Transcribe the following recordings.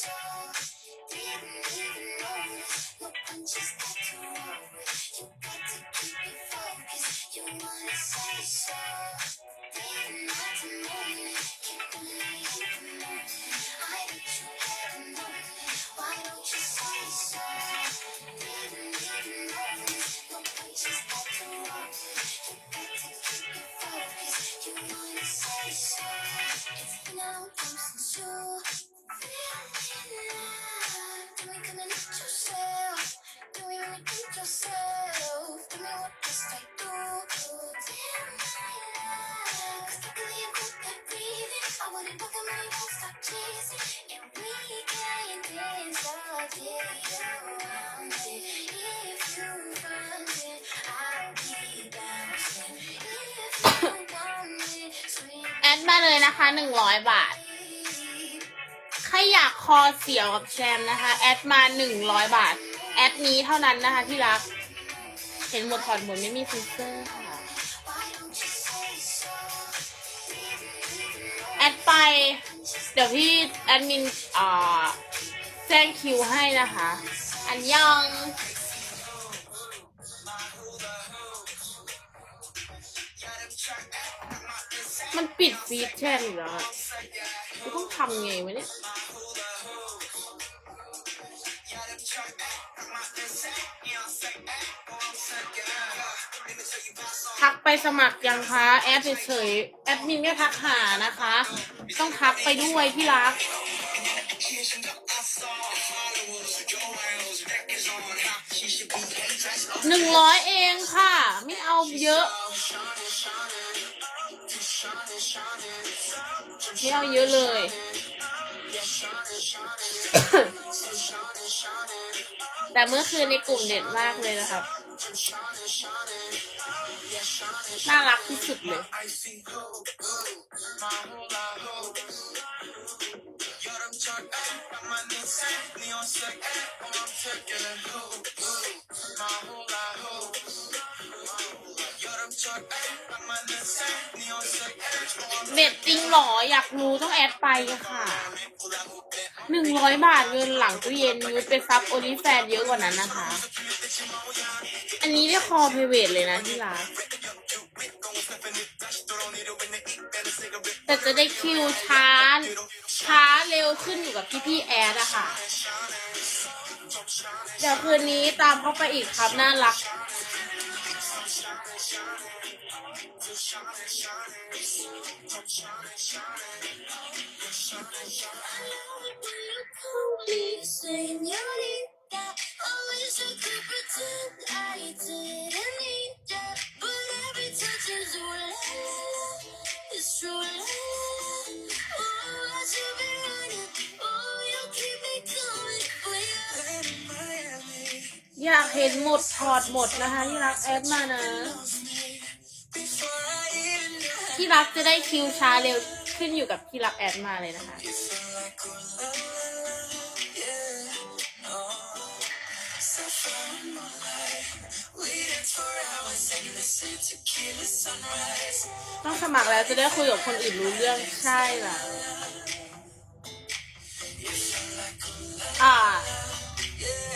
so. แอดมาเลยนะคะหนึ่งร้อยบาท ใครอยากคอเสียวกับแชมนะคะ แอดมาหนึ่งร้อยบาท แอดนี้เท่านั้นนะคะที่รัก เห็นหมดถอดหมดไม่มีฟิลเตอร์ค่ะ ไป เดี๋ยวพี่แอดมินอ่าแจ้งคิวให้นะคะ อันยองมันปิดฟีดแช่อยู่แล้วกูต้องทำไงวะเนี่ย ทักไปสมัครยังคะ แอดเฉยแอดมินไม่ทักหานะคะ ต้องทักไปด้วยที่รัก หนึ่งร้อยเองค่ะ ไม่เอาเยอะ ไม่เอาเยอะเลย แต่เมื่อคืนในกลุ่มเด็ดมากเลยนะครับ น่ารักที่สุดเลย เบ็ดจริงเหรอ อยากรู้ต้องแอดไปค่ะหนึ่งร้อยบาทเงินหลังตู้เย็นยุดไปซับโอลิแฟนเยอะกว่านั้นนะคะ อันนี้ได้คอเพเวทเลยนะที่ร้านแต่จะได้คิวช้า ช้าเร็วขึ้นอยู่กับพี่พี่แอดอะค่ะ เดี๋ยวคืนนี้ตามเข้าไปอีกครับน่ารัก Señorita, always I could pretend I didn't need ya, but every touch is ooh la la la, it's true la la la. Oh, I should be running, oh, you keep me coming when you're in Miami. อยากเห็นหมดถอดหมดนะคะที่รักแอดมานะ Before I even know ที่รักจะได้คิวช้าเร็วขึ้นอยู่กับที่รักแอดมาเลยนะคะ ต้องสมัครแล้วจะได้คุยกับคนอื่นรู้เรื่องใช่ล่ะอ่า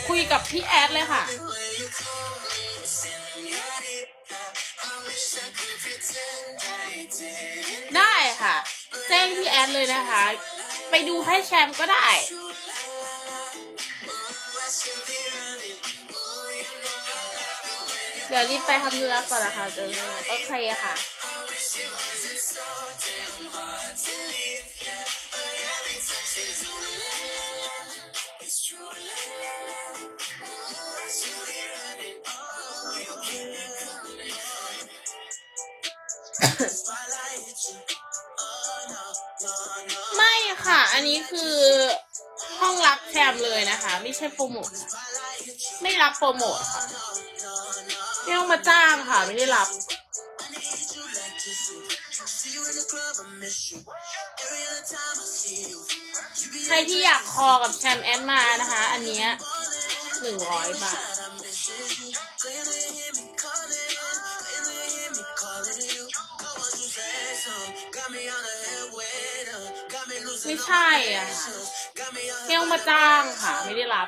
คุยกับพี่แอดเลยค่ะ ได้ค่ะ แจ้งพี่แอดเลยนะคะ ไปดูให้แชมป์ก็ได้ ดี๋ยวรีบไปทำธุระก่อนนะคะเดี๋ยวโอเคค่ะไม่ค่ะ อันนี้คือห้องรับแทมเลยนะคะ ไม่ใช่โปรโมท ไม่รับโปรโมทค่ะ เนี่ต้มาจ้างค่ะ ไม่ได้รับใครที่อยากคอกับแชมแอนมานะคะ อันนี้หนึ่งร้อยบาท ไม่ใช่อะเที่ยงมาจ้างค่ะ ไม่ได้รับ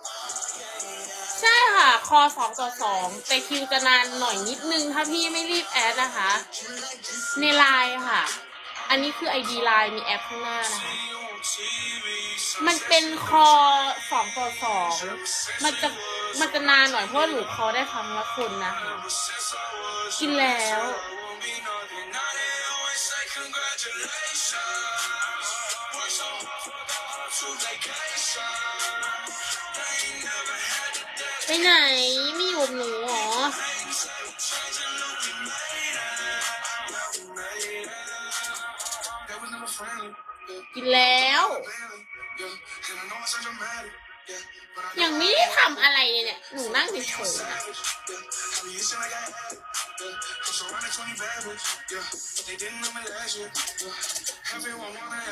ใช่ค่ะ คอสองต่อสองแต่คิวจะนานหน่อยนิดนึง ถ้าพี่ไม่รีบแอดนะคะ ในไลน์ค่ะ อันนี้คือ ID ไลน์มีแอปข้างหน้านะคะ มันเป็นคอสองต่อสองมันจะมันจะนานหน่อยเพราะหนูคอได้ครั้งละคนนะคะ กินแล้วไป ไหนไม่อยู่กับหนูเหรอกินแล้ว ยังไม่ได้ทำอะไรเลยเนี่ย หนูนั่งเฉยๆนะ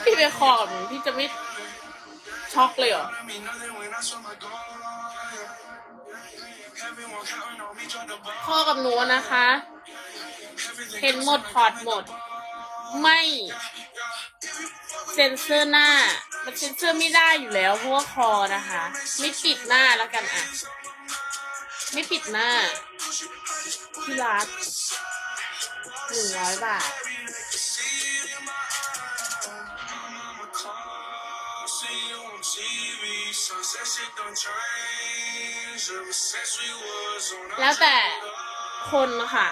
พี่ไปคอกับหนูพี่จะไม่ช็อกเลยเหรอ คอกับหนูนะคะ เห็นหมดถอดหมด ไม่เซ็นเซอร์หน้า มันเซ็นเซอร์ไม่ได้อยู่แล้วเพราะว่าคอนะคะ ไม่ปิดหน้าแล้วกันอะ ไม่ปิดหน้าที่รักหนึ่งร้อยบาท แล้วแต่คนค่ะ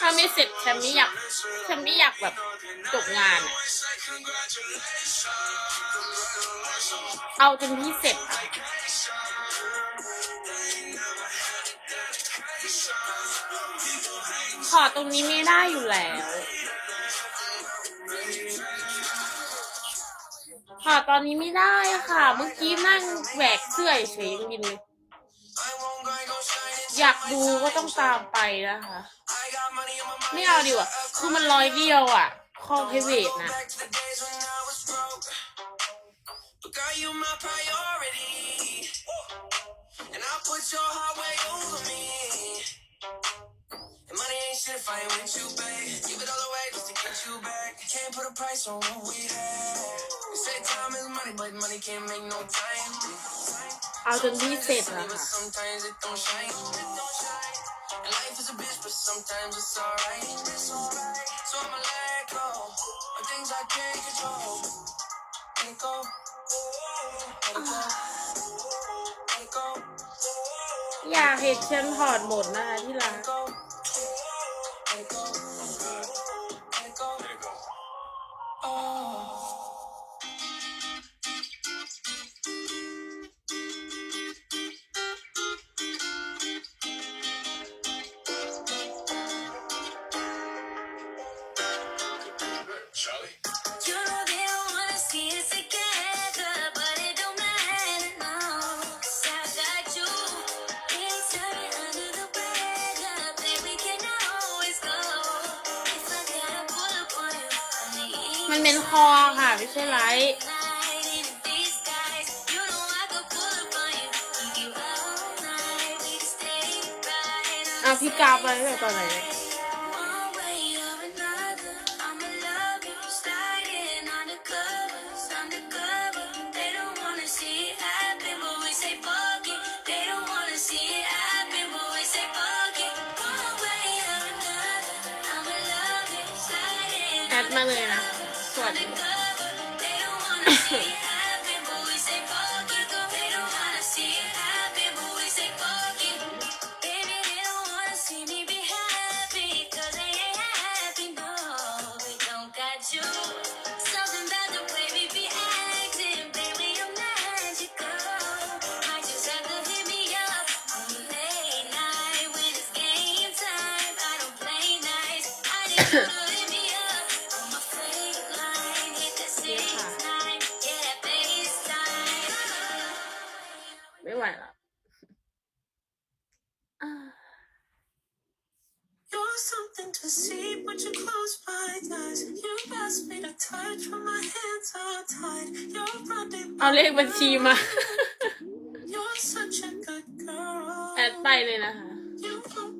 ถ้าไม่เสร็จฉันไม่อยากฉันไม่อยากแบบจบงานอะเอาจนที่เสร็จอะขอตรงนี้ไม่ได้อยู่แล้ว ขอตอนนี้ไม่ได้ค่ะ เมื่อกี้นั่งแหวกเสื้อเฉยยังบินเลยอยากดูก็ต้องตามไปนะคะไม่เอาดีกว่าคือมันร้อยเดียวอะคอเพเวทนะ money ain't shit if I ain't with you, babe. Give it all away just to get you back. Can't put a price on what we had. They say time is money, but money can't make no time. เอาจนที่เสร็จ Sunny, อะ but ค่ะ sometimes it don't shine. And life is a bitch, but sometimes it's alright. So I'ma let go of things I can't control. Let it go. Let it go. Let it go. อยากเห็นฉันถอดหมดนะคะที่ร้าน Let it go. มันเป็นคอค่ะไม่ใช่ไลท์ night in these skies. You know I could pull up on you, keep you all night. We can stay right เอาพี่กราฟไว้ตั้งแต่ตอนไหน when my hands are tied. You're running เอาเลขบัญชีมา You're such a good girl. แอดไปเลยนะคะ